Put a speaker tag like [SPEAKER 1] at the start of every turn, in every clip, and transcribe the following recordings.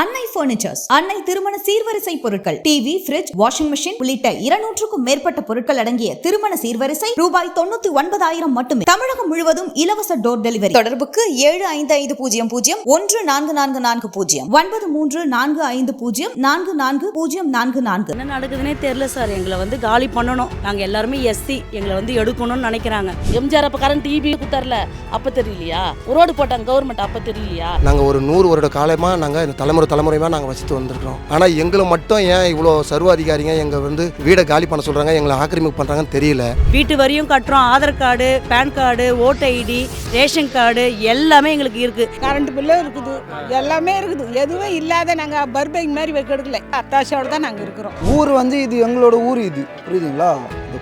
[SPEAKER 1] அன்னை பர்னிச்சர்ஸ் அன்னை திருமண சீர்வரிசை பொருட்கள் டிவி ஃபிரிட்ஜ் வாஷிங் மிஷின் உள்ளிட்ட இருநூற்றுக்கும் மேற்பட்ட பொருட்கள் அடங்கிய திருமண சீர்வரிசை ரூபாய் தொண்ணூத்தி ஒன்பதாயிரம் மட்டுமே. தமிழகம் முழுவதும் இலவச டோர் டெலிவரி தொடர்புக்கு ஏழு ஐந்து ஐந்து பூஜ்ஜியம் பூஜ்ஜியம் ஒன்று நான்கு நான்கு நான்கு பூஜ்ஜியம் ஒன்பது மூன்று நான்கு ஐந்து பூஜ்ஜியம் நான்கு நான்கு பூஜ்ஜியம் நான்கு நான்கு.
[SPEAKER 2] என்ன நடக்குதுன்னே தெரியல சார். எங்களை வந்து காலி பண்ணணும். நாங்கள் எல்லாருமே எஸ்சி. எங்களை வந்து எடுக்கணும்னு நினைக்கிறாங்க. எம்ஜிஆர் அப்போ கரண்ட் டிவி கொடுத்தார்ல அப்போ தெரியலையா? ரோடு போட்டாங்க. கவர்மெண்ட் அப்போ தெரியலையா?
[SPEAKER 3] நாங்கள் ஒரு நூறு வருட காலமாக நாங்கள் இந்த தலைமுறை தலைமுறையாக நாங்கள் வசித்து வந்திருக்கிறோம். ஆனால் எங்களை மட்டும் ஏன் இவ்வளோ சர்வ அதிகாரிங்க எங்கள் வந்து வீடை காலி பண்ண சொல்கிறாங்க எங்களை ஆக்கிரமிப்பு பண்ணுறாங்கன்னு தெரியல.
[SPEAKER 2] வீட்டு வரியும் கட்டுறோம். ஆதார் கார்டு பேன் கார்டு ஓட்டு ஐடி ரேஷன் கார்டு எல்லாமே எங்களுக்கு இருக்கு.
[SPEAKER 4] கரண்ட் பில்லும் இருக்குது. எல்லாமே இருக்குது. எதுவும் இல்லாத நாங்கள் பர்பைக் மாதிரி வைக்கிறதுல அத்தாசையோடு தான் நாங்கள் இருக்கிறோம்.
[SPEAKER 5] ஊர் வந்து இது எங்களோட ஊர் இது. புரியுதுங்களா?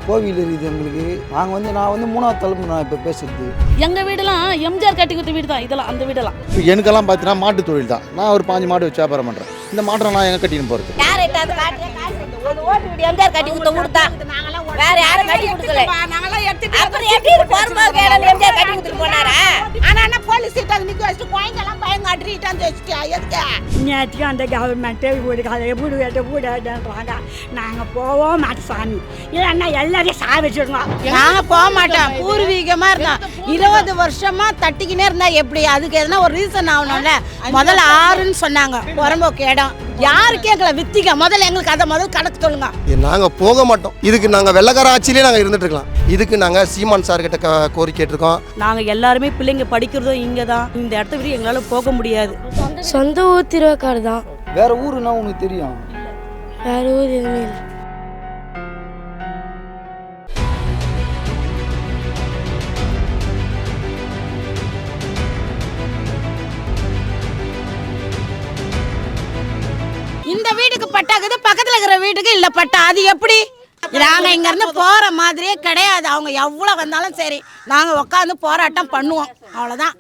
[SPEAKER 5] கோவில் இருக்குது எங்களுக்கு. நாங்கள் வந்து நான் வந்து மூணாவது தலைமுறை நான் இப்போ பேசுறது.
[SPEAKER 2] எங்க வீடெல்லாம் எம்ஜிஆர் கட்டி கொடுத்த வீடு தான் இதெல்லாம் அந்த வீடெல்லாம்.
[SPEAKER 6] இப்போ எனக்கெல்லாம் பார்த்தீங்கன்னா மாட்டு தொழில் தான். நான் ஒரு பாஞ்சு மாடு வச்சு வியாபாரம் பண்ணுறேன் இந்த மாட்டை நான் எங்கே கட்டின்னு போகிறது
[SPEAKER 7] எம்ஜிஆர் கட்டி கொடுத்த வீடு தான் வேற யாரும் கட்டி கொடுக்கல. அப்புறம் எப்படி போறமா கேடல் எம்ஜிஆர் கட்டி கொடுத்துட்டு போனாரா?
[SPEAKER 4] ஆனா என்ன போலீஸ் கிட்ட நிக்க வச்சுட்டு கோயங்கெல்லாம் பயங்காட்டிட்டான்னு வச்சுட்டியா எதுக்கு
[SPEAKER 8] நேற்றுக்கு அந்த கவர்மெண்ட்டு வீடு கதை வீடு வீட்டு போவோம் மாட்டோம் சாமி. இல்லைன்னா எல்லாரையும் சாவிச்சிடுவோம்
[SPEAKER 4] நாங்க போக மாட்டோம். பூர்வீகமா இருந்தோம். இருபது வருஷமா தட்டிக்கினே இருந்தா எப்படி? அதுக்கு எதனா ஒரு ரீசன் ஆகணும்ல? முதல்ல ஆறுன்னு சொன்னாங்க. புறம்போக்கு இடம் யாருக்கு எங்களை வித்திங்க முதல்ல எங்களுக்கு அதை முதல்ல கணக்கு சொல்லுங்க
[SPEAKER 3] நாங்கள் போக மாட்டோம். இதுக்கு நாங்கள் வெள்ளக்கார ஆட்சியிலே நாங்கள் இருந்துட்டு இருக்கலாம். இதுக்கு நாங்கள் சீமான் சார் கிட்ட கோரிக்கை கேட்டிருக்கோம்.
[SPEAKER 2] நாங்கள் எல்லாருமே பிள்ளைங்க படிக்கிறதும் இங்கே தான் இந்த இடத்த விட எங்களால் போக முடியாது.
[SPEAKER 9] சொந்த ஊர் திருவேக்காடு தான்.
[SPEAKER 5] வேற ஊருன்னா உனக்கு தெரியும்.
[SPEAKER 9] வேற ஊர் எதுவுமே இல்லை.
[SPEAKER 4] பக்கத்துல இருக்கிற வீட்டுக்கு இல்ல பட்டா அது எப்படி? நாங்க இங்க இருந்து போற மாதிரியே கிடையாது. அவங்க எவ்வளவு வந்தாலும் சரி நாங்க உட்காந்து போராட்டம் பண்ணுவோம். அவ்வளவுதான்.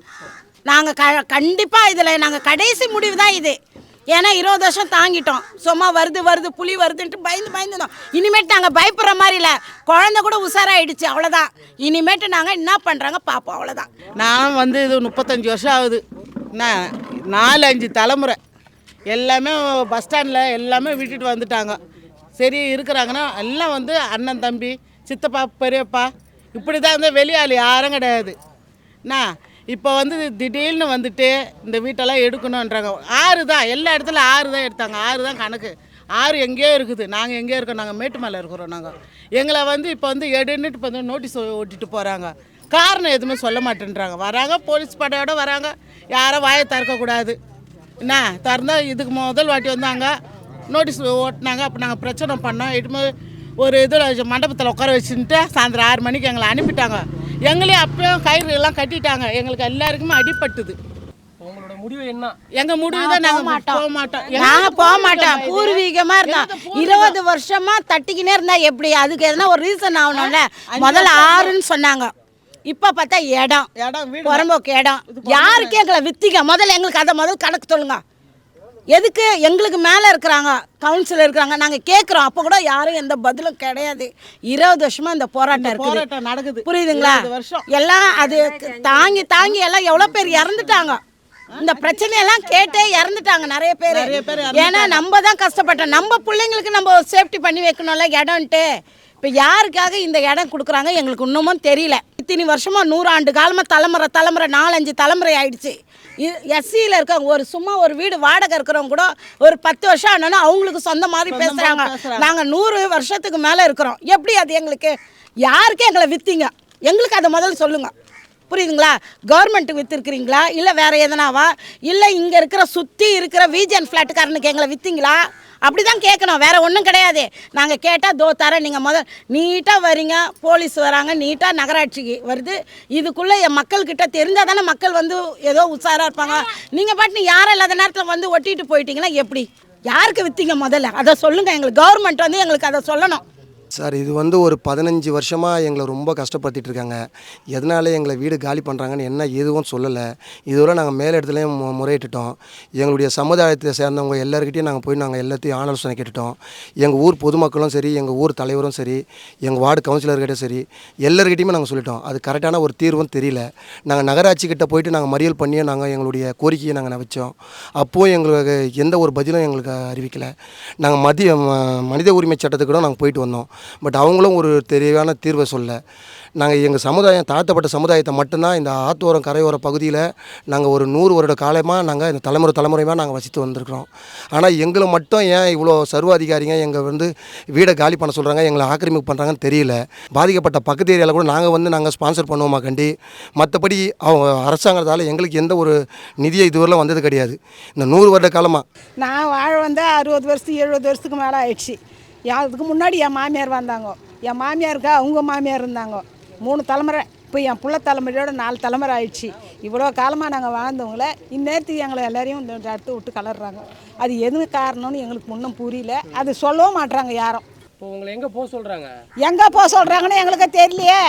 [SPEAKER 4] நாங்க க கண்டிப்பா இதுல நாங்க கடைசி முடிவு தான் இது. ஏன்னா இருபது வருஷம் தாங்கிட்டோம். சும்மா வருது வருது புலி வருதுன்ட்டு பயந்து பயந்துட்டோம் இனிமேட்டு நாங்கள் பயப்படுற மாதிரி இல்லை. குழந்தை கூட உஷாராயிடுச்சு அவ்வளோதான் இனிமேட்டு நாங்கள் என்ன பண்ணுறாங்க பார்ப்போம் அவ்வளோதான்
[SPEAKER 10] நான் வந்து இது முப்பத்தஞ்சு வருஷம் ஆகுது. என்ன நாலு அஞ்சு தலைமுறை. எல்லாமே பஸ் ஸ்டாண்டில் எல்லாமே விட்டுட்டு வந்துட்டாங்க. சரி இருக்கிறாங்கன்னா எல்லாம் வந்து அண்ணன் தம்பி சித்தப்பா பெரியப்பா இப்படி தான் வந்து வெளியாள் யாரும் கிடையாது. என்ன? இப்போ வந்து திடீர்னு வந்துட்டு இந்த வீட்டெல்லாம் எடுக்கணுன்றாங்க ஆறு தான் எல்லா இடத்துல ஆறு தான் எடுத்தாங்க. ஆறு தான் கணக்கு. ஆறு எங்கேயோ இருக்குது. நாங்கள் எங்கேயோ இருக்கோம். நாங்கள் மேட்டுமலை இருக்கிறோம் நாங்கள் எங்களை வந்து இப்போ வந்து எடுன்னுட்டு இப்போ வந்து நோட்டீஸ் ஓட்டிட்டு போகிறாங்க காரணம் எதுவுமே சொல்ல மாட்டேன்றாங்க. வராங்க போலீஸ் படையோடு வராங்க. யாரும் வாயை திறக்கக்கூடாது. என்ன திறந்தா இதுக்கு முதல் வாட்டி வந்தாங்க. நோட்டீஸ் ஓட்டினாங்க அப்போ நாங்கள் பிரச்சனை பண்ணோம். எட்டுமே ஒரு இதில் மண்டபத்தில் உட்கார வச்சுட்டு சாயந்தரம் ஆறு மணிக்கு எங்களை அனுப்பிட்டாங்க. எங்களையும் அப்பயும் கயிறு எல்லாம் கட்டிட்டாங்க. எங்களுக்கு எல்லாருக்குமே அடிபட்டுது.
[SPEAKER 11] உங்களோட முடிவு என்ன?
[SPEAKER 10] எங்க முடிவு தான் நாங்கள் போக மாட்டோம்.
[SPEAKER 4] நாங்க போக மாட்டோம். பூர்வீகமா இருந்தோம் இருபது வருஷமா தட்டிக்கினே இருந்தா எப்படி? அதுக்கு எதனா ஒரு ரீசன் ஆகணும்ல? முதல்ல ஆறுன்னு சொன்னாங்க. இப்ப பார்த்தா இடம்.
[SPEAKER 10] இடம் வீடு
[SPEAKER 4] புறம்போக்கு இடம். யாருக்கு எங்களை வித்திங்க முதல்ல எங்களுக்கு அதை முதல்ல கணக்கு சொல்லுங்க. எதுக்கு எங்களுக்கு மேலே இருக்கிறாங்க? கவுன்சிலர் இருக்கிறாங்க. நாங்கள் கேட்குறோம் அப்போ கூட யாரும் எந்த பதிலும் கிடையாது. இருபது வருஷமா இந்த போராட்டம் இருக்குது.
[SPEAKER 10] நடக்குது.
[SPEAKER 4] புரியுதுங்களா. எல்லாம் அது தாங்கி தாங்கி எல்லாம் எவ்வளோ பேர் இறந்துட்டாங்க. இந்த பிரச்சனையெல்லாம் கேட்டே இறந்துட்டாங்க நிறைய பேர். ஏன்னா நம்ம தான் கஷ்டப்பட்டோம். நம்ம பிள்ளைங்களுக்கு நம்ம சேஃப்டி பண்ணி வைக்கணும்ல இடம்ன்ட்டு. இப்போ யாருக்காக இந்த இடம் கொடுக்குறாங்க எங்களுக்கு இன்னமும் தெரியல. இத்தனை வருஷமா நூறாண்டு காலமாக தலைமுறை தலைமுறை நாலஞ்சு தலைமுறை ஆயிடுச்சு. எஸ்சியில் இருக்கவங்க ஒரு சும்மா ஒரு வீடு வாடகை இருக்கிறவங்க கூட ஒரு பத்து வருஷம் ஆனோன்னா அவங்களுக்கு சொந்த மாதிரி பேசுகிறாங்க. நாங்கள் நூறு வருஷத்துக்கு மேலே இருக்கிறோம். எப்படி அது எங்களுக்கு யாருக்கு எங்களை விற்றீங்க எங்களுக்கு அதை முதல்ல சொல்லுங்கள் புரியுதுங்களா? கவர்மெண்ட்டுக்கு விற்றுருக்குறீங்களா இல்லை வேறு எதனாவா? இல்லை இங்கே இருக்கிற சுற்றி இருக்கிற வீஜன் ஃப்ளாட்டுக்காரனுக்கு எங்களை விற்றீங்களா அப்படி தான் கேட்கணும். வேறு ஒன்றும் கிடையாது. நாங்கள் கேட்டால் தோ தரேன். நீங்கள் முதல் நீட்டாக வரீங்க. போலீஸ் வராங்க. நீட்டாக நகராட்சிக்கு வருது. இதுக்குள்ளே என் மக்கள்கிட்ட தெரிஞ்சால் தானே மக்கள் வந்து ஏதோ உஷாராக இருப்பாங்க. நீங்கள் பாட்டு யாரும் இல்லாத நேரத்தில் வந்து ஒட்டிட்டு போயிட்டீங்கன்னா எப்படி? யாருக்கு விற்றீங்க முதல்ல? அதை சொல்லுங்கள் எங்களுக்கு கவர்மெண்ட் வந்து எங்களுக்கு அதை சொல்லணும்.
[SPEAKER 3] சார் இது வந்து ஒரு பதினஞ்சு வருஷமாக எங்களை ரொம்ப கஷ்டப்படுத்திட்டு இருக்காங்க. எதனால எங்களை வீடு காலி பண்ணுறாங்கன்னு என்ன எதுவும் சொல்லலை. இதுவரை நாங்கள் மேல் இடத்துலையும் மு- முறையிட்டுட்டோம். எங்களுடைய சமுதாயத்தை சேர்ந்தவங்க எல்லாருக்கிட்டையும் நாங்கள் போய் நாங்கள் எல்லாத்தையும் ஆலோசனை கேட்டுட்டோம். எங்கள் ஊர் பொதுமக்களும் சரி எங்கள் ஊர் தலைவரும் சரி எங்கள் வார்டு கவுன்சிலர்கிட்ட சரி எல்லாருக்கிட்டையுமே நாங்கள் சொல்லிட்டோம். அது கரெக்டான ஒரு தீர்வும் தெரியல. நாங்கள் நகராட்சிக்கிட்ட போயிட்டு நாங்கள் மறியல் பண்ணியே நாங்கள் எங்களுடைய கோரிக்கையை நாங்கள் வச்சோம் அப்போவும் எங்களுக்கு எந்த ஒரு பதிலும் எங்களுக்கு அறிவிக்கலை. நாங்கள் மதிய மனித உரிமை சட்டத்துக்கு கூட நாங்கள் போயிட்டு வந்தோம். பட் அவங்களும் ஒரு தெளிவான தீர்வை சொல்ல. நாங்கள் எங்கள் சமுதாயம் தாழ்த்தப்பட்ட சமுதாயத்தை மட்டும்தான் இந்த ஆத்தோரம் கரையோர பகுதியில் நாங்கள் ஒரு நூறு வருட காலமாக நாங்கள் இந்த தலைமுறை தலைமுறையாக நாங்கள் வசித்து வந்திருக்கிறோம். ஆனால் எங்களை மட்டும் ஏன் இவ்வளோ சர்வ அதிகாரிங்க எங்கள் வந்து வீடை காலி பண்ண சொல்கிறாங்க எங்களை ஆக்கிரமிப்பு பண்ணுறாங்கன்னு தெரியல. பாதிக்கப்பட்ட பக்கத்து ஏரியாவில் கூட நாங்கள் வந்து நாங்கள் ஸ்பான்சர் பண்ணுவோமா கண்டி? மற்றபடி அவங்க அரசாங்கத்தால் எங்களுக்கு எந்த ஒரு நிதியை இதுவரையிலும் வந்தது கிடையாது. இந்த நூறு வருட காலமாக
[SPEAKER 4] நான் வாழ வந்து அறுபது வருஷத்துக்கு எழுபது வருஷத்துக்கு மேலே ஆயிடுச்சு. என் அதுக்கு முன்னாடி என் மாமியார் வந்தாங்க. என் மாமியாருக்கா அவங்க மாமியார் இருந்தாங்க. மூணு தலைமுறை இப்போ என் புள்ள தலைமுறையோட நாலு தலைமுறை ஆயிடுச்சு. இவ்வளோ காலமாக நாங்கள் வாழ்ந்தவங்கள இந்நேரத்துக்கு எங்களை எல்லாரையும் இந்த இடத்த விட்டு கலர்றாங்க. அது எது காரணம்னு எங்களுக்கு முன்னும் புரியல. அது சொல்லவும் மாட்றாங்க யாரும்.
[SPEAKER 11] இப்போ உங்களை எங்கே போக சொல்கிறாங்க
[SPEAKER 4] எங்கே போக சொல்கிறாங்கன்னு எங்களுக்கு தெரியலையே.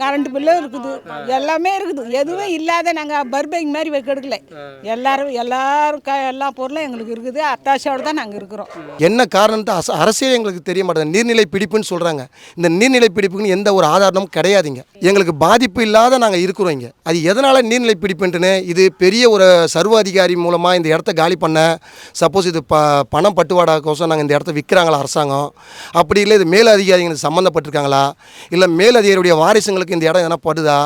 [SPEAKER 4] கரண்ட் பில்லும் இருக்குது. எல்லாமே இருக்குது. எதுவும் இல்லாத நாங்கள் பர்பைங் மாதிரி வைக்கெடுக்கல எல்லாரும் எல்லாரும் க எல்லா பொருளும் எங்களுக்கு இருக்குது. அத்தாசையோடு தான் நாங்கள் இருக்கிறோம்.
[SPEAKER 3] என்ன காரணத்தை அச அரசியல் எங்களுக்கு தெரிய மாட்டேங்குது. நீர்நிலை பிடிப்புன்னு சொல்கிறாங்க இந்த நீர்நிலை பிடிப்புக்குன்னு எந்த ஒரு ஆதாரமும் கிடையாதுங்க. எங்களுக்கு பாதிப்பு இல்லாத நாங்கள் இருக்கிறோம் இங்கே. அது எதனால் நீர்நிலை பிடிப்புன்ட்டுன்னு இது பெரிய ஒரு சர்வ அதிகாரி மூலமாக இந்த இடத்த காலி பண்ண சப்போஸ் இது ப பணம் பட்டுவாடாக்கோசம் நாங்கள் இந்த இடத்த விற்கிறாங்களா அரசாங்கம். அப்படி இல்லை இது மேல் அதிகாரிகள் சம்மந்தப்பட்டிருக்காங்களா இல்லை மேல் அதிகாரியுடைய உங்களுக்கு இந்த இடம் எதனா படுதா?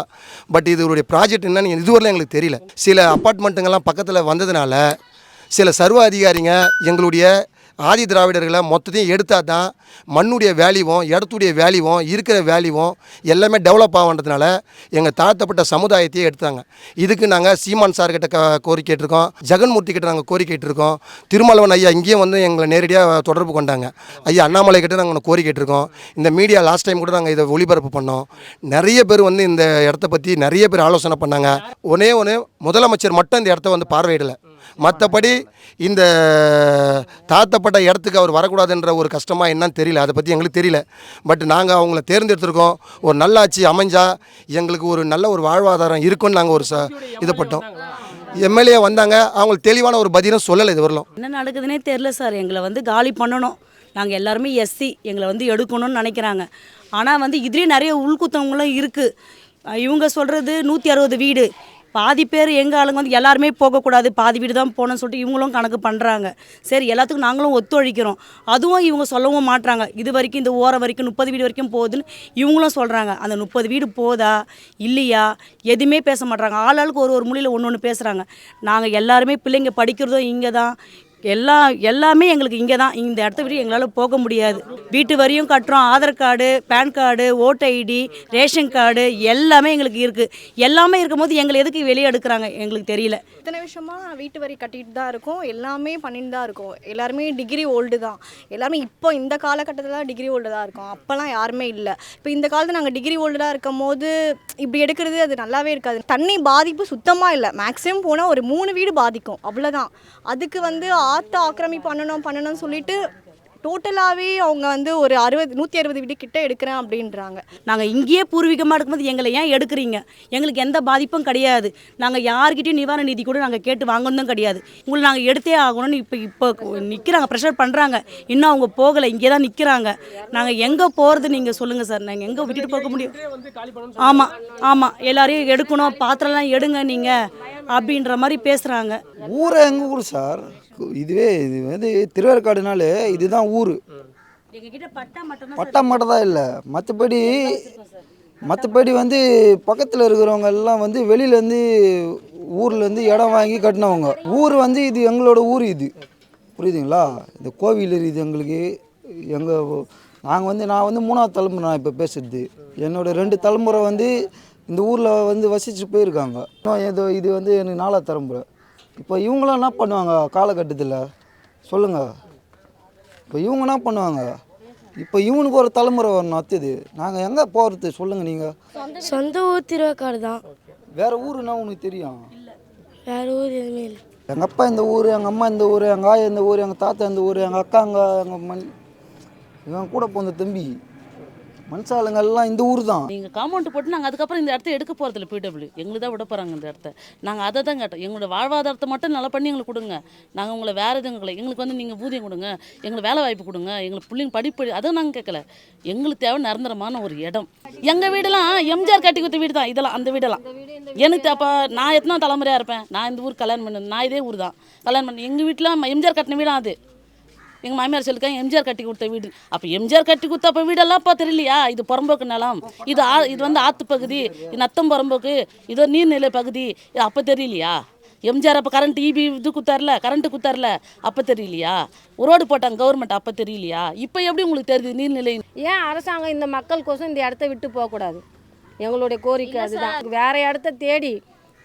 [SPEAKER 3] பட் இதோடைய ப்ராஜெக்ட் என்னன்னு இதுவரையிலும் எங்களுக்கு தெரியல. சில அப்பார்ட்மெண்ட்டுங்கெல்லாம் பக்கத்தில் வந்ததுனால சில சர்வ அதிகாரிங்க எங்களுடைய ஆதி திராவிடர்களை மொத்தத்தையும் எடுத்தால் தான் மண்ணுடைய வேல்யூவும் இடத்துடைய வேல்யூவும் இருக்கிற வேல்யூவும் எல்லாமே டெவலப் ஆகுன்றதுனால எங்கள் தாழ்த்தப்பட்ட சமுதாயத்தையே எடுத்தாங்க. இதுக்கு நாங்கள் சீமான் சார்கிட்ட க கோரிக்கை கேட்டிருக்கோம். ஜெகன்மூர்த்தி கிட்ட நாங்கள் கோரிக்கை கேட்டிருக்கோம். திருமலவன் ஐயா இங்கேயும் வந்து எங்களை நேரடியாக தொடர்பு கொண்டாங்க. ஐயா அண்ணாமலை கிட்ட நாங்கள் கோரிக்கை கேட்டிருக்கோம். இந்த மீடியா லாஸ்ட் டைம் கூட நாங்கள் இதை ஒளிபரப்பு பண்ணோம். நிறைய பேர் வந்து இந்த இடத்த பற்றி நிறைய பேர் ஆலோசனை பண்ணாங்க. ஒன்னே ஒன்று முதலமைச்சர் மட்டும் இந்த இடத்த வந்து பார்வையிடலை. மற்றபடி இந்த தாழ்த்தப்பட்ட இடத்துக்கு அவர் வரக்கூடாதுன்ற ஒரு கஷ்டமாக என்னன்னு தெரியல. அதை பற்றி எங்களுக்கு தெரியல. பட் நாங்கள் அவங்கள தேர்ந்தெடுத்திருக்கோம். ஒரு நல்லாட்சி அமைஞ்சா எங்களுக்கு ஒரு நல்ல ஒரு வாழ்வாதாரம் இருக்குன்னு நாங்கள் ஒரு ச இதைப்பட்டோம் பட்டோம். எம்எல்ஏ வந்தாங்க. அவங்களுக்கு தெளிவான ஒரு பதிலும் சொல்லலை இது வரலாம்
[SPEAKER 2] என்ன நடக்குதுன்னே தெரில சார். எங்களை வந்து காலி பண்ணணும். நாங்கள் எல்லாருமே எஸ்சி. எங்களை வந்து எடுக்கணும்னு நினைக்கிறாங்க. ஆனால் வந்து இதுலேயும் நிறைய உள்குத்தவங்களும் இருக்குது இவங்க சொல்கிறது நூற்றி அறுபது வீடு. பாதி பேர் எங்கள் ஆளுங்க வந்து எல்லாருமே போகக்கூடாது பாதி வீடு தான் போகணும்னு சொல்லிட்டு இவங்களும் கணக்கு பண்ணுறாங்க சரி எல்லாத்துக்கும் நாங்களும் ஒத்துழைக்கிறோம். அதுவும் இவங்க சொல்லவும் மாட்டுறாங்க இது வரைக்கும் இந்த ஓரம் வரைக்கும் முப்பது வீடு வரைக்கும் போகுதுன்னு இவங்களும் சொல்கிறாங்க அந்த முப்பது வீடு போதா? இல்லையா? எதுவுமே பேச மாட்றாங்க. ஆளாளுக்கு ஒரு ஒரு மொழியில் ஒன்று ஒன்று பேசுகிறாங்க நாங்கள் எல்லாருமே பிள்ளைங்க படிக்கிறதும் இங்கே தான் எல்லா எல்லாமே எங்களுக்கு இங்கே தான். இந்த இடத்த விட்டு எங்களால் போக முடியாது. வீட்டு வரியும் கட்டுறோம். ஆதார் கார்டு பேன் கார்டு ஓட்டு ஐடி ரேஷன் கார்டு எல்லாமே எங்களுக்கு இருக்குது எல்லாமே இருக்கும்போது எங்களை எதுக்கு வெளியே எடுக்கிறாங்க? எங்களுக்கு தெரியல.
[SPEAKER 12] இத்தனை விஷயமா வீட்டு வரி கட்டிட்டு தான் இருக்கோம். எல்லாமே பண்ணிட்டு தான் இருக்கோம். எல்லாருமே டிகிரி ஓல்டு தான். எல்லாருமே இப்போ இந்த காலகட்டத்தில் டிகிரி ஓல்டு தான் இருக்கோம். அப்போல்லாம் யாருமே இல்லை. இப்போ இந்த காலத்தில் நாங்கள் டிகிரி ஓல்டாக இருக்கும் போது இப்படி எடுக்கிறது அது நல்லாவே இருக்காது. தண்ணி பாதிப்பு சுத்தமாக இல்லை. மேக்ஸிமம் போனால் ஒரு மூணு வீடு பாதிக்கும். அவ்வளோதான் அதுக்கு வந்து ஆற்ற ஆக்கிரமிப்பு பண்ணணும் பண்ணணும்னு சொல்லிட்டு டோட்டலாகவே அவங்க வந்து ஒரு அறுபது நூற்றி அறுபது வீடு கிட்ட எடுக்கிறேன் அப்படின்றாங்க.
[SPEAKER 2] நாங்கள் இங்கேயே பூர்வீகமாக இருக்கும்போது எங்களை ஏன் எடுக்கிறீங்க? எங்களுக்கு எந்த பாதிப்பும் கிடையாது. நாங்கள் யார்கிட்டயும் நிவாரண நிதி கூட நாங்கள் கேட்டு வாங்கணும் கிடையாது. உங்களை நாங்கள் எடுத்தே ஆகணும்னு இப்போ இப்போ நிற்கிறாங்க ப்ரெஷர் பண்ணுறாங்க இன்னும் அவங்க போகலை இங்கே தான் நிற்கிறாங்க நாங்கள் எங்கே போகிறது நீங்கள் சொல்லுங்கள் சார். நாங்கள் எங்கே விட்டுட்டு போக முடியும்?
[SPEAKER 11] வந்து காலி பண்ணணும்
[SPEAKER 2] ஆமாம் ஆமாம் எல்லாரையும் எடுக்கணும் பாத்திரம்லாம் எடுங்க நீங்கள் அப்படின்ற மாதிரி பேசுகிறாங்க
[SPEAKER 5] ஊரை எங்கள் ஊர் சார்? இதுவே இது வந்து திருவேற்காடுனாலே இதுதான் ஊர்.
[SPEAKER 2] பட்டா மட்டும்
[SPEAKER 5] தான் இல்லை. மற்றபடி மற்றபடி வந்து பக்கத்தில் இருக்கிறவங்க எல்லாம் வந்து வெளியிலேருந்து ஊர்லேருந்து இடம் வாங்கி கட்டினவங்க. ஊர் வந்து இது எங்களோட ஊர் இது. புரியுதுங்களா? இந்த கோவில் இது எங்களுக்கு. எங்கள் நாங்கள் வந்து நான் வந்து மூணாவது தலைமுறை நான் இப்போ பேசுறது. என்னோட ரெண்டு தலைமுறை வந்து இந்த ஊரில் வந்து வசிச்சு போயிருக்காங்க. ஏதோ இது வந்து எனக்கு நாலாவது தலைமுறை. இப்போ இவங்களாம் என்ன பண்ணுவாங்க காலகட்டத்தில்? சொல்லுங்கள் இப்போ இவங்க என்ன பண்ணுவாங்க? இப்போ இவனுக்கு ஒரு தலைமுறை வரணும் அடுத்தது நாங்கள் எங்கே போகிறது சொல்லுங்கள் நீங்கள்
[SPEAKER 9] சொந்த ஊர் திருவேக்காடு தான்.
[SPEAKER 5] வேறு ஊருன்னா உனக்கு தெரியும்?
[SPEAKER 9] வேற ஊர் எதுவுமே இல்லை.
[SPEAKER 5] எங்கள் அப்பா இந்த ஊர் எங்கள் அம்மா இந்த ஊர் எங்கள் ஆயா இந்த ஊர் எங்கள் தாத்தா இந்த ஊர் எங்கள் அக்கா அங்கே எங்கள் மண் இவன் கூட போந்த தம்பி. மனுஷாளுங்கெல்லாம் இந்த ஊர் தான்.
[SPEAKER 13] நீங்கள் காம்பவுண்ட் போட்டு நாங்கள் அதுக்கப்புறம் இந்த இடத்த எடுக்க போகிறதில்ல பிடபிள்யூ எங்களுக்கு தான் விட போகிறாங்க இந்த இடத்த. நாங்கள் அதை தான் கேட்டோம். எங்களோட வாழ்வாதாரத்தை மட்டும் நல்லா பண்ணி எங்களுக்கு கொடுங்க. நாங்கள் உங்களை வேறு எதுவும் கேட்கல எங்களுக்கு வந்து நீங்கள் ஊதியம் கொடுங்க. எங்களுக்கு வேலை வாய்ப்பு கொடுங்க. எங்களுக்கு பிள்ளைங்க படிப்பு அதை நாங்கள் கேட்கல. எங்களுக்கு தேவை நிரந்தரமான ஒரு இடம். எங்கள் வீடெல்லாம் எம்ஜிஆர் கட்டி கொடுத்த வீடு தான். இதெல்லாம் அந்த வீடெல்லாம். எனக்கு அப்போ நான் எத்தனை தலைமுறையாக இருப்பேன்? நான் இந்த ஊர் கல்யாணம் பண்ணேன் நான் இதே ஊர் தான். கல்யாணம் பண்ணி எங்கள் வீட்டில் எம்ஜிஆர் கட்டின வீடாக அது. எங்கள் மாமியார் சொல்லிருக்காங்க எம்ஜிஆர் கட்டி கொடுத்த வீடு. அப்போ எம்ஜிஆர் கட்டி கொடுத்த அப்போ வீடெல்லாம் அப்போ தெரியலையா இது புறம்போக்கு நிலம். இது ஆ இது வந்து ஆற்று பகுதி இது நத்தம் புறம்போக்கு இது நீர்நிலை பகுதி. இது அப்போ தெரியலையா? எம்ஜிஆர் அப்போ கரண்ட் இபி இது குத்தார்ல கரண்ட்டு குத்தார்ல அப்போ தெரியலையா? ரோடு போட்டாங்க கவர்மெண்ட் அப்போ தெரியலையா? இப்போ எப்படி உங்களுக்கு தெரியுது நீர்நிலை?
[SPEAKER 7] ஏன் அரசாங்கம் இந்த மக்களுக்கோசம் இந்த இடத்த விட்டு போகக்கூடாது? எங்களுடைய கோரிக்கை அதுதான். வேற இடத்த தேடி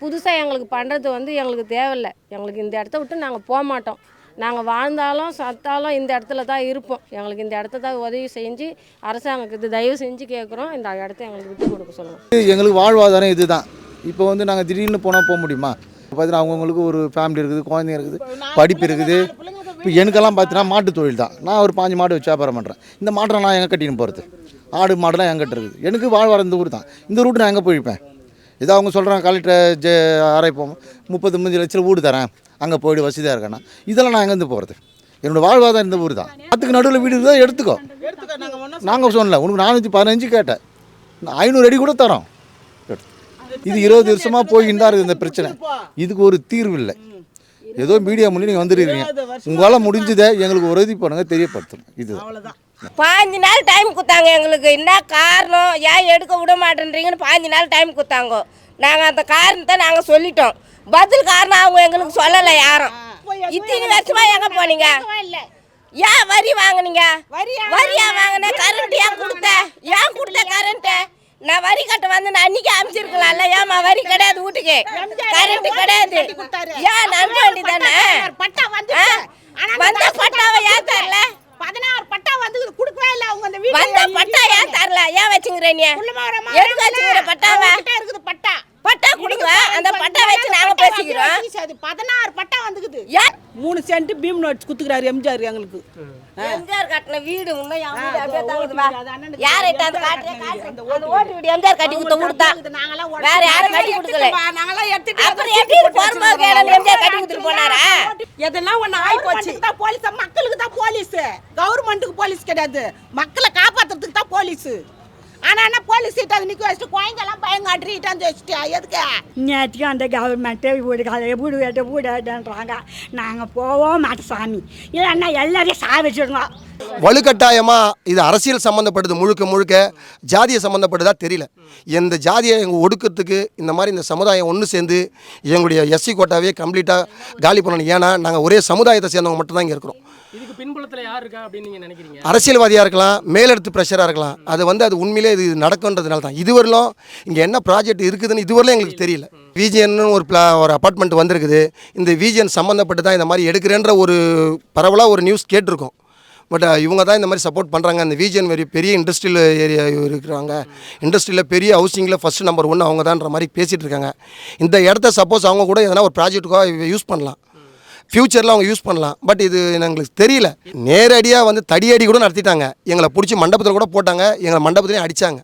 [SPEAKER 7] புதுசாக எங்களுக்கு பண்ணுறது வந்து எங்களுக்கு தேவையில்லை. எங்களுக்கு இந்த இடத்த விட்டு நாங்கள் போக மாட்டோம். நாங்கள் வாழ்ந்தாலும் சத்தாலும் இந்த இடத்துல தான் இருப்போம். எங்களுக்கு இந்த இடத்த தான் உதவி செஞ்சு அரசாங்கத்துக்கு தயவு செஞ்சு கேட்குறோம் இந்த இடத்த எங்களுக்கு விட்டு கொடுக்க சொல்லுங்கள்
[SPEAKER 6] எங்களுக்கு வாழ்வாதாரம் இதுதான். இப்போ வந்து நாங்கள் திடீர்னு போனால் போக முடியுமா? பார்த்தீங்கன்னா அவங்கவுங்களுக்கு ஒரு ஃபேமிலி இருக்குது குழந்தைங்க இருக்குது படிப்பு இருக்குது. இப்போ எனக்கெல்லாம் பார்த்தீங்கன்னா மாட்டு தொழில் தான். நான் ஒரு பாஞ்சு மாடு வச்சு வியாபாரம் பண்ணுறேன் இந்த மாட்டை நான் எங்கே கட்டின்னு போகிறது ஆடு மாடுலாம் எங்கிட்ட இருக்குது. எனக்கு வாழ்வாரம் இந்த ஊர் தான். இந்த ரூட்டு நான் எங்கே போயிருப்பேன் ஏதோ அவங்க சொல்கிறாங்க கலெக்டர் ஜே ஆராய்ப்போம் முப்பது முப்பது லட்சம் வீடு தரேன். அங்கே போயிடு வசதியாக இருக்கேன்னா. இதெல்லாம் நான் எங்கேருந்து போகிறது என்னோட வாழ்வாதாரம் இந்த ஊர் தான். அதுக்கு நடுவில் வீடு இருந்தால் எடுத்துக்கோ. நாங்கள் சொல்லல உனக்கு நானூற்றி பதினஞ்சு கேட்டேன். நான் ஐநூறு அடி கூட தரோம். இது இருபது வருஷமாக போய்கிட்டு தான் இருக்குது இந்த பிரச்சனை. இதுக்கு ஒரு தீர்வு இல்லை. ஏதோ மீடியா மூலியம் நீங்கள் வந்துருக்கீங்க. உங்களால் முடிஞ்சதை எங்களுக்கு உறுதி பண்ணுங்க தெரியப்படுத்தணும். இதுதான்
[SPEAKER 7] பாஞ்சு நாள் டைம் கொடுத்தாங்க எங்களுக்கு. என்ன காரணம்? ஏன் எடுக்க விட மாட்டேன்றீங்கன்னு பாஞ்சு நாள் டைம் கொடுத்தாங்க நாங்கள் அந்த காரணத்தை நாங்கள் சொல்லிட்டோம். பதில் காரணம் அவங்க எங்களுக்கு சொல்லலை யாரும். இத்தனை வருஷமா எங்க போனீங்க? ஏன் வரி வாங்குனீங்க? வரியா வாங்கின? கரண்ட் ஏன் கொடுத்த? ஏன் கொடுத்த கரண்ட் நான் வரி கட்ட வந்து நான் அன்னைக்கு அமைச்சிருக்கலாம்ல ஏமா வரி கிடையாது வீட்டுக்கு. கரண்ட் கிடையாது. ஏன் நம்ப வேண்டியதானே
[SPEAKER 4] பட்டா வந்து
[SPEAKER 7] வந்த பட்டாவை ஏன் தரல?
[SPEAKER 4] பதினாறு பட்டா வந்து கொடுக்கவே இல்லை அவங்க அந்த வீடு
[SPEAKER 7] வந்த பட்டா ஏன் தரல? ஏன் வச்சுங்கிற நீ? எதுக்கு வச்சுங்கிற பட்டாவை?
[SPEAKER 4] இருக்குது பட்டா.
[SPEAKER 7] பட்டா கொடுங்க. அந்த பட்டா வச்சு நாங்க பேசிக்கிறோம்.
[SPEAKER 4] அது பதினாறு பட்டா வந்துக்குது.
[SPEAKER 7] ஏன்?
[SPEAKER 4] மூணு சென்ட் பீம் நோட் குத்துக்கிறாரு எம்ஜிஆர் எங்களுக்கு.
[SPEAKER 7] எம்ஜிஆர் கட்டின வீடு யார் ஓட்டு வீடு எம்ஜிஆர் கட்டி கொடுத்த வீடு தான் வேற யாரும் கட்டி கொடுக்கல.
[SPEAKER 4] நாங்கெல்லாம் எடுத்துட்டு
[SPEAKER 7] அப்புறம் எப்படி இடம் எம்ஜிஆர் கட்டி கொடுத்துட்டு போனாரா?
[SPEAKER 4] எதெல்லாம் ஒண்ணு ஆகி போச்சு? தான் போலீஸ் மக்களுக்கு தான் போலீஸ். கவர்மெண்ட்டுக்கு போலீஸ் கிடையாது. மக்களை காப்பாத்துறதுக்கு தான் போலீஸ். ஆனா என்ன போலீஸ் இட்டாந்து நிக்க வச்சுட்டு குழந்தைலாம் பயங்காட்டி இட்டாந்து வச்சுட்டு எதுக்கு?
[SPEAKER 8] நேற்றுக்கு அந்த கவர்மெண்ட்டே வீடு வீடு வேட்ட வீடு வேட்டன்றாங்க நாங்கள் போவோம் மாட்டோம் சாமி. இல்லைன்னா எல்லாரையும் சா வச்சுருங்க
[SPEAKER 3] வலுக்கட்டாயமாக இது அரசியல் சம்மந்தப்பட்டது முழுக்க முழுக்க. ஜாதிய சம்மந்தப்பட்டதா தெரியல. இந்த ஜாதியை எங்கள் ஒடுக்கிறதுக்கு இந்த மாதிரி இந்த சமுதாயம் ஒன்று சேர்ந்து எங்களுடைய எஸ்சி கோட்டாவே கம்ப்ளீட்டாக காலி பண்ணணும். ஏன்னா நாங்கள் ஒரே சமுதாயத்தை சேர்ந்தவங்க மட்டும்தான் இங்கே இருக்கிறோம்.
[SPEAKER 11] இதுக்கு யார் இருக்கா அப்படின்னு நினைக்கிறீங்க?
[SPEAKER 3] அரசியல்வாதியாக இருக்கலாம் மேலெடுத்து ப்ரெஷராக இருக்கலாம். அது வந்து அது உண்மையிலே இது நடக்குன்றதுனால தான். இதுவரையிலும் இங்கே என்ன ப்ராஜெக்ட் இருக்குதுன்னு இதுவரையிலும் எங்களுக்கு தெரியல. விஜிஎன் ஒரு பிளா ஒரு அப்பார்ட்மெண்ட் வந்திருக்குது. இந்த விஜிஎன் சம்மந்தப்பட்டு தான் இந்த மாதிரி எடுக்கிறேன்ற ஒரு பரவலாக ஒரு நியூஸ் கேட்டிருக்கோம். பட் இவங்க தான் இந்த மாதிரி சப்போர்ட் பண்ணுறாங்க அந்த விஜிஎன் வெரி பெரிய இண்டஸ்ட்ரியல் ஏரியா இருக்கிறாங்க. இண்டஸ்ட்ரியில் பெரிய ஹவுசிங்கில் ஃபஸ்ட் நம்பர் ஒன்று அவங்க தான்ற மாதிரி பேசிகிட்டு இருக்காங்க. இந்த இடத்த சப்போஸ் அவங்க கூட எதனா ஒரு ப்ராஜெக்ட்டுக்காக யூஸ் பண்ணலாம். ஃப்யூச்சரில் அவங்க யூஸ் பண்ணலாம். பட் இது எங்களுக்கு தெரியல. நேரடியாக வந்து தடியடி கூட நடத்திட்டாங்க. எங்களை பிடிச்சி மண்டபத்தில் கூட போட்டாங்க. எங்களை மண்டபத்துலேயும் அடித்தாங்க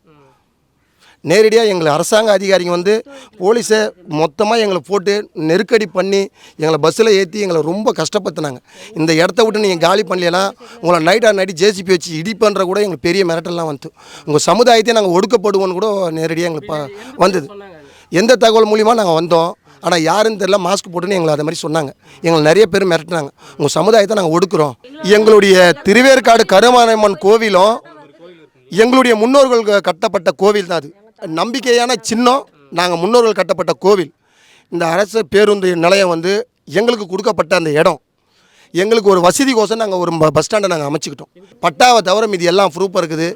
[SPEAKER 3] நேரடியாக எங்களை அரசாங்க அதிகாரிங்க வந்து போலீஸை மொத்தமாக எங்களை போட்டு நெருக்கடி பண்ணி எங்களை பஸ்ஸில் ஏற்றி எங்களை ரொம்ப கஷ்டப்படுத்தினாங்க. இந்த இடத்த விட்டு நீங்கள் காலி பண்ணலைன்னா உங்களை நைட் ஆர் நைட்டு ஜேசிபி வச்சு இடிப்பன்ற கூட எங்களுக்கு பெரிய மிரட்டெல்லாம் வந்து உங்கள் சமுதாயத்தையும் நாங்கள் ஒடுக்கப்படுவோன்னு கூட நேரடியாக எங்களுக்கு ப- வந்தது. எந்த தகவல் மூலிமா நாங்கள் வந்தோம். ஆனால் யாருன்னு தெரியல மாஸ்க் போட்டுன்னு எங்களை அது மாதிரி சொன்னாங்க. எங்களை நிறைய பேர் மிரட்டினாங்க. உங்கள் சமுதாயத்தை நாங்கள் ஒடுக்குறோம். எங்களுடைய திருவேற்காடு கருமாரியம்மன் கோவிலும் எங்களுடைய முன்னோர்கள் கட்டப்பட்ட கோவில் தான் அது. நம்பிக்கையான சின்னம் நாங்கள் முன்னோர்கள் கட்டப்பட்ட கோவில். இந்த அரசு பேருந்து நிலையம் வந்து எங்களுக்கு கொடுக்கப்பட்ட அந்த இடம். எங்களுக்கு ஒரு வசதி கோசம் நாங்கள் ஒரு பஸ் ஸ்டாண்டை நாங்கள் அமைச்சுக்கிட்டோம். பட்டாவை தவிர மீதி எல்லாம் ப்ரூஃபாக இருக்குது.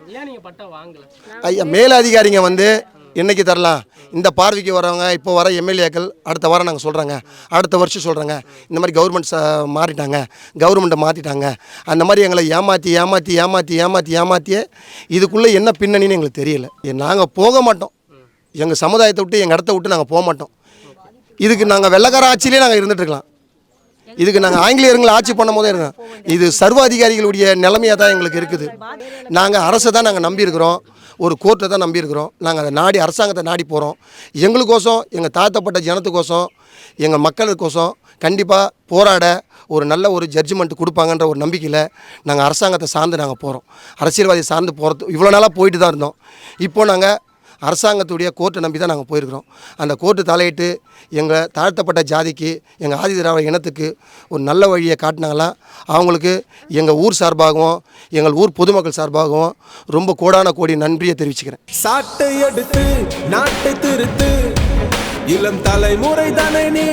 [SPEAKER 3] ஐயா மேலதிகாரிங்க வந்து என்னைக்கு தரலாம் இந்த பார்வைக்கு வரவங்க இப்போ வர எம்எல்ஏக்கள் அடுத்த வாரம் நாங்கள் சொல்கிறாங்க அடுத்த வருஷம் சொல்கிறாங்க இந்த மாதிரி கவர்மெண்ட் மாறிட்டாங்க. கவர்மெண்ட்டை மாற்றிட்டாங்க அந்த மாதிரி எங்களை ஏமாற்றி ஏமாற்றி ஏமாற்றி ஏமாற்றி ஏமாற்றியே இதுக்குள்ளே என்ன பின்னணின்னு எங்களுக்கு தெரியல. நாங்கள் போக மாட்டோம். எங்கள் சமுதாயத்தை விட்டு எங்கள் இடத்த விட்டு நாங்கள் போக மாட்டோம். இதுக்கு நாங்கள் வெள்ளக்கார ஆட்சியிலே நாங்கள் இருந்துட்டு இருக்கலாம். இதுக்கு நாங்கள் ஆங்கிலேயர்களை ஆட்சி பண்ணும் போதே இருக்கோம் இது சர்வாதிகாரிகளுடைய நிலைமையாக தான் எங்களுக்கு இருக்குது. நாங்கள் அரசை தான் நாங்கள் நம்பியிருக்கிறோம். ஒரு கோர்ட்டை தான் நம்பியிருக்கிறோம். நாங்கள் அதை நாடி அரசாங்கத்தை நாடி போகிறோம் எங்களுக்கோசம் எங்கள் தாழ்த்தப்பட்ட ஜனத்துக்கோசம் எங்கள் மக்களுக்கோசம் கண்டிப்பாக போராட ஒரு நல்ல ஒரு ஜட்ஜ்மெண்ட் கொடுப்பாங்கன்ற ஒரு நம்பிக்கையில் நாங்கள் அரசாங்கத்தை சார்ந்து நாங்கள் போகிறோம் அரசியல்வாதி சார்ந்து போகிறது இவ்வளோ நாளாக போயிட்டு தான் இருந்தோம். இப்போது நாங்கள் அரசாங்கத்துடைய கோர்ட்டை நம்பி தான் நாங்கள் போயிருக்கிறோம். அந்த கோர்ட்டு தலையிட்டு எங்கள் தாழ்த்தப்பட்ட ஜாதிக்கு எங்கள் ஆதி திராவிட இனத்துக்கு ஒரு நல்ல வழியை காட்டினாங்களா அவங்களுக்கு எங்கள் ஊர் சார்பாகவும் எங்கள் ஊர் பொதுமக்கள் சார்பாகவும் ரொம்ப கோடான கோடி நன்றியை தெரிவிச்சுக்கிறேன்.
[SPEAKER 14] சாட்டை எடுத்து நாட்டை திருத்து இளம் தலைமுறை தானே நீ